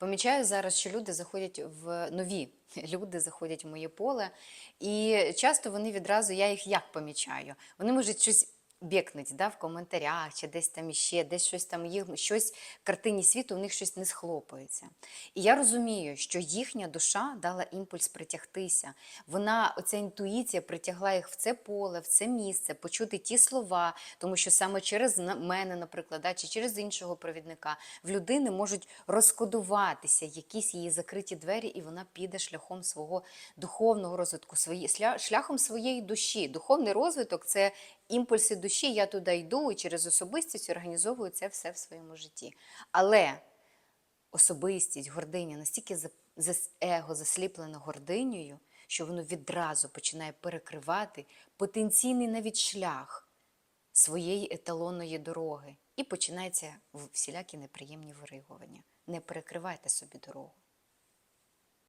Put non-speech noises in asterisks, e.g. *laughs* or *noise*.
Помічаю зараз, що люди заходять в нові *laughs* люди заходять в моє поле, і часто вони відразу, я їх як помічаю? Вони можуть щось бєкнуть да, в коментарях, чи десь там іще, десь щось там їх щось в картині світу, у них щось не схлопується. І я розумію, що їхня душа дала імпульс притягтися. Вона, оця інтуїція притягла їх в це поле, в це місце, почути ті слова, тому що саме через мене, наприклад, чи через іншого провідника в людини можуть розкодуватися якісь її закриті двері, і вона піде шляхом свого духовного розвитку, свої, шляхом своєї душі. Духовний розвиток це імпульси душі. Я туди йду і через особистість організовую це все в своєму житті. Але особистість, гординя настільки его засліплено гординею, що воно відразу починає перекривати потенційний навіть шлях своєї еталонної дороги. І починаються всілякі неприємні виригування. Не перекривайте собі дорогу.